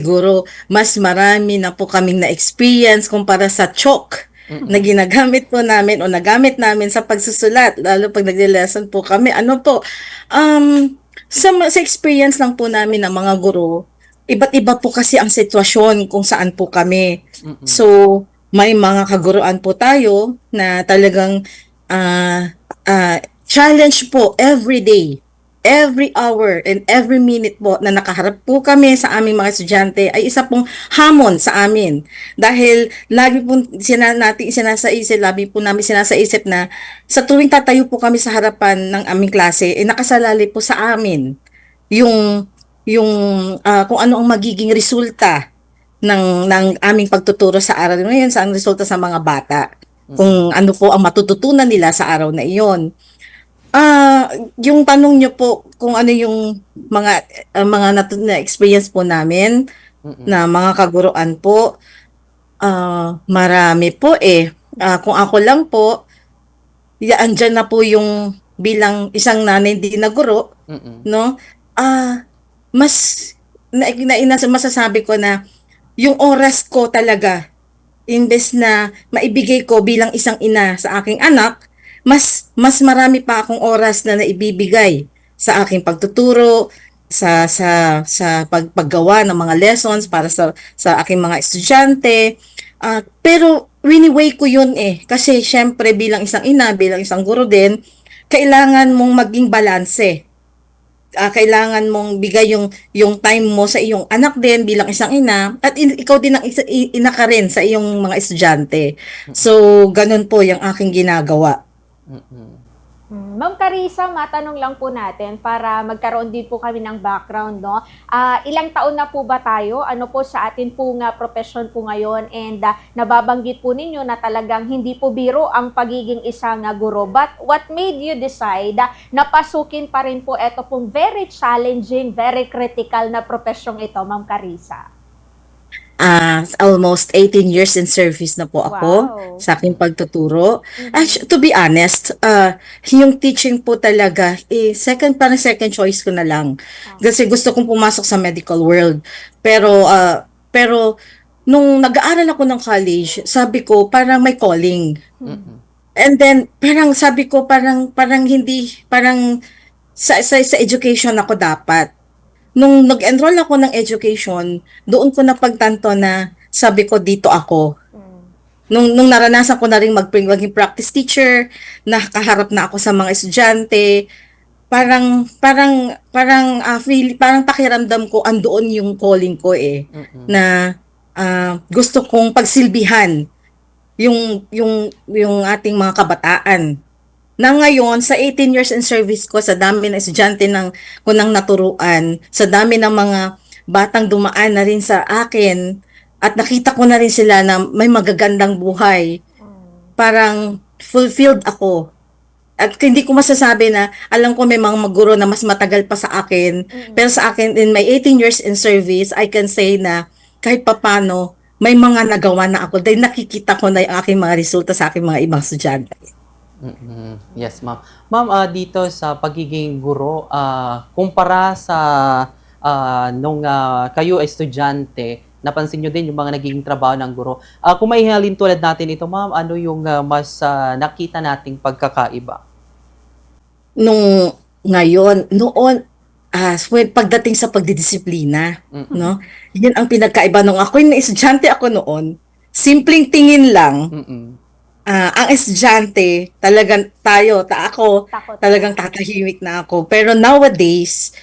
siguro mas marami na po kaming na-experience kumpara sa chalk na ginagamit po namin o nagamit namin sa pagsusulat, lalo pag nagle-lesson po kami. Ano po, um, sa, sa experience lang po namin ng mga guro, iba't iba po kasi ang sitwasyon kung saan po kami. So, may mga kaguruan po tayo na talagang ah, ah, challenge po every day every hour and every minute po na nakaharap po kami sa aming mga estudyante ay isa pong hamon sa amin. Dahil lagi po sina, natin sinasaisip, lagi po namin sinasaisip na sa tuwing tatayo po kami sa harapan ng aming klase, eh nakasalali po sa amin yung yung ah, kung ano ang magiging resulta ng ng aming pagtuturo sa araw na yun, sa ang resulta sa mga bata. Kung ano po ang matututunan nila sa araw na iyon. Ah, yung tanong niyo po kung ano yung mga ah, mga nat- na experience po namin na mga kaguruan po ah, marami po eh. Ah, kung ako lang po, ya andyan na po yung bilang isang nanay hindi na guro, Mm-mm. no? Ah, mas na, na, na- masasabi ko na yung oras ko talaga imbes na maibigay ko bilang isang ina sa aking anak, mas mas marami pa akong oras na naibibigay sa aking pagtuturo, sa sa sa pag, paggawa ng mga lessons para sa sa aking mga estudyante. Ah, pero winiway ko yun eh kasi syempre bilang isang ina, bilang isang guro din, kailangan mong maging balanse ah, kailangan mong bigay yung yung time mo sa iyong anak din bilang isang ina at in- ikaw din ang isa, ina ka rin sa iyong mga estudyante. So, ganun po yung aking ginagawa. Mm-mm. Hmm, Ma'am Carissa, matanong lang po natin para magkaroon din po kami ng background, no? Ah, ilang taon na po ba tayo? Ano po sa atin po nga profession po ngayon? And ah, nababanggit po ninyo na talagang hindi po biro ang pagiging isang ah, guro. But what made you decide ah, na pasukin pa rin po ito pong very challenging, very critical na profesyong ito, Ma'am Carissa? Ah, almost 18 years in service na po ako Wow. sa aking pagtuturo. Actu- to be honest, ah, yung teaching po talaga, eh, second, parang second choice ko na lang. Kasi gusto kong pumasok sa medical world. Pero, ah, pero, nung nag-aaral ako ng college, sabi ko, parang may calling. Mm-mm. And then, parang sabi ko, parang, parang hindi, parang sa, sa, sa education ako dapat. Nung nag-enroll ako ng education, doon ko napagtanto na sabi ko, dito ako. Hmm. Nung, nung naranasan ko na rin mag maging practice teacher, nakaharap na ako sa mga estudyante, parang, parang, parang, ah, feel, parang pakiramdam ko, andoon yung calling ko eh Mm-mm. na ah, gusto kong pagsilbihan yung yung yung ating mga kabataan. Na ngayon sa 18 years in service ko sa dami ng estudyante ng ko nang naturuan, sa dami ng mga batang dumaan na rin sa akin at nakita ko na rin sila na may magagandang buhay. Parang fulfilled ako. At hindi ko masasabi na alam ko may mga maguro na mas matagal pa sa akin. Pero sa akin, in my 18 years in service, I can say na kahit papano, may mga nagawa na ako dahil nakikita ko na yung aking mga resulta sa aking mga ibang estudyante. Mm-mm. Yes, ma'am. Ma'am, ah, dito sa pagiging guro, ah, kumpara sa ah, nung ah, kayo ay estudyante, napansin nyo din yung mga naging trabaho ng guro. Ah, kung may halin tulad natin ito, ma'am, ano yung ah, mas ah, nakita nating pagkakaiba? Nung ngayon, noon, ah, when, pagdating sa pagdidisiplina, Mm-mm. no? Yan ang pinagkaiba nung ako, yung estudyante ako noon, simpleng tingin lang, Mm-mm. Ah, ang estudyante, talagang tayo, ta ako, Takot. talagang tatahimik na ako. Pero nowadays,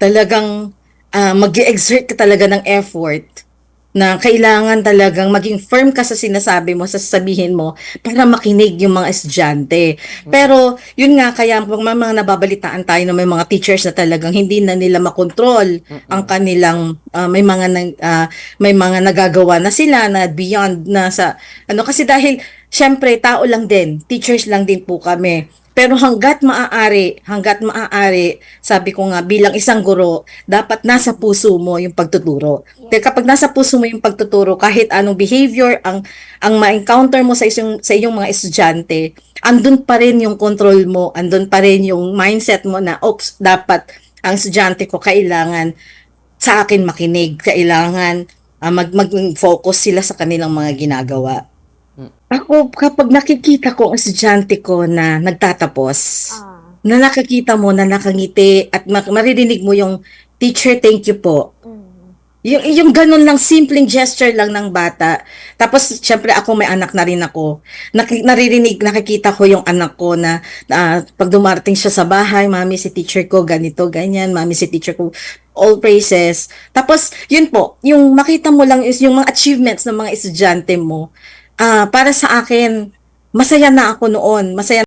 talagang uh, mag exert ka talaga ng effort na kailangan talagang maging firm ka sa sinasabi mo, sa sasabihin mo, para makinig yung mga estudyante. Pero, yun nga, kaya pag mga nababalitaan tayo na may mga teachers na talagang hindi na nila makontrol ang kanilang, ah, may mga ah, may mga nagagawa na sila na beyond na sa, ano, kasi dahil, syempre, tao lang din, teachers lang din po kami. Pero hanggat maaari, hanggat maaari, sabi ko nga, bilang isang guro, dapat nasa puso mo yung pagtuturo. Kaya kapag nasa puso mo yung pagtuturo, kahit anong behavior ang ang ma-encounter mo sa isang sa iyong mga estudyante, andun pa rin yung control mo, andun pa rin yung mindset mo na, oops, dapat ang estudyante ko kailangan sa akin makinig. Kailangan ah, mag, mag-focus sila sa kanilang mga ginagawa. Ako, kapag nakikita ko ang estudyante ko na nagtatapos, Ah. na nakikita mo na nakangiti at ma- maririnig mo yung teacher, thank you po. Mm. Yung, yung ganun lang, simpleng gesture lang ng bata. Tapos, syempre, ako may anak na rin ako. Naki, naririnig, nakikita ko yung anak ko na ah, pag dumarating siya sa bahay, mami, si teacher ko, ganito, ganyan, mami, si teacher ko, all praises. Tapos, yun po, yung makita mo lang is yung mga achievements ng mga estudyante mo. Ah, para sa akin, masaya na ako noon. Masaya